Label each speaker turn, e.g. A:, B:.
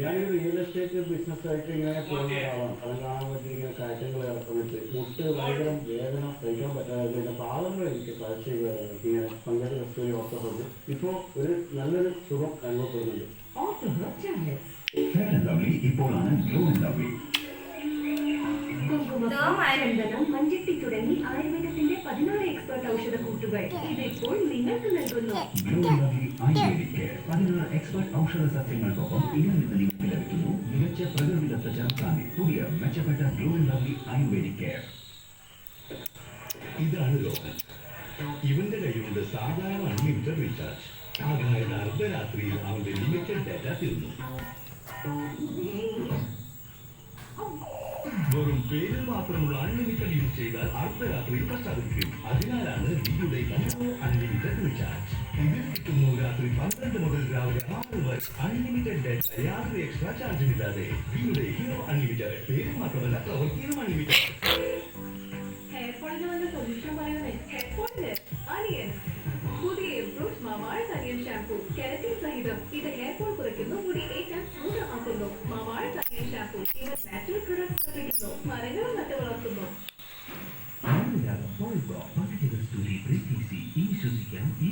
A: ഞാനൊരു real estate ബിസിനസ്സായിട്ട് ഇങ്ങനെ പോകുന്ന ഒരാളാണ് അത് കാണാൻ വേണ്ടി ഇങ്ങനെ കയറ്റങ്ങൾ ഇറക്കുന്നിട്ട് മുട്ട് ഭയങ്കര വേദന സഹിക്കാൻ പറ്റാതെ എന്റെ പാദങ്ങൾ എനിക്ക് കാഴ്ച ഇങ്ങനെ പങ്കെടു കസ്തൂരി ഓർത്തപ്പോൾ ഇപ്പോൾ ഒരു നല്ലൊരു സുഖം അനുഭവപ്പെടുന്നുണ്ട്.
B: ഇപ്പോഴാണ്.
C: കുങ്കുമം
D: ഇതാവുമായിരുന്നു.
C: തുടങ്ങി ആയുർവേദത്തിന്റെ പതിനാറ് എക്സ്പേർട്ട് ഔഷധ കൂട്ടുകൾ. ഇപ്പോൾ നിങ്ങൾക്ക് നൽകുന്നു.
B: പതിനാറ് എക്സ്പെർട്ട് ഔഷധ സസ്യങ്ങൾക്കൊപ്പം ഇതിൽ നിന്ന് നിങ്ങൾക്ക് ലഭിക്കുന്നു മികച്ച പ്രകൃതിദത്ത ചേർക്കാതെ പുതിയ മെച്ചപ്പെട്ട ആൻഡ് ലവ്ലി ആയുർവേദിക് കെയർ.
E: ഇതാണ് ലോകം ഇവന്റെ കയ്യിലുണ്ട് സാധാരണ അൺലിമിറ്റഡ് റീചാർജ് അതായത് അർദ്ധരാത്രിയിൽ അവന്റെ ലിമിറ്റഡ് ഡാറ്റ തീർന്നു. വെറും പേരിൽ മാത്രമുള്ള അൺലിമിറ്റഡ് യൂസ് ചെയ്താൽ അർദ്ധരാത്രിയിൽ പശ്ചാത്തലിക്കും അതിനാലാണ് ഡിയുടെ അൺലിമിറ്റഡ് റീചാർജ് ഇതിൽ കിട്ടുന്നു രാത്രി പന്ത്രണ്ട് മുതൽ രാവിലെ ആറ് വരെ അൺലിമിറ്റഡ് ഡാറ്റ യാതൊരു എക്സ്ട്രാ ചാർജുമില്ലാതെ ഡിയുടെ ഹീറോ അൺലിമിറ്റഡ് പേര് മാത്രമല്ല പ്രവൃത്തിയും അൺലിമിറ്റഡ്
C: പുതിയ ഇംപ്രൂവ് മമാഴ്സ് അനിയൻ ഷാംപൂ കെരറ്റിൻ സഹിതം ഇത് ഹെയർ ഫോൾ കുറയ്ക്കുന്നു. മുടി ഏറ്റവും സ്മൂത്ത് ആക്കുന്നു മമാഴ്സ് അനിയൻ ഷാംപൂ ഇത് നാച്ചുറൽ പ്രൊഡക്ട്സ് മരങ്ങളും നട്ടു വളർത്തുന്നു.
B: ആയുർവേദ പോളിബ്രോ പട്ടികകൾ സ്തുതി പ്രീതി ഇനി ഈ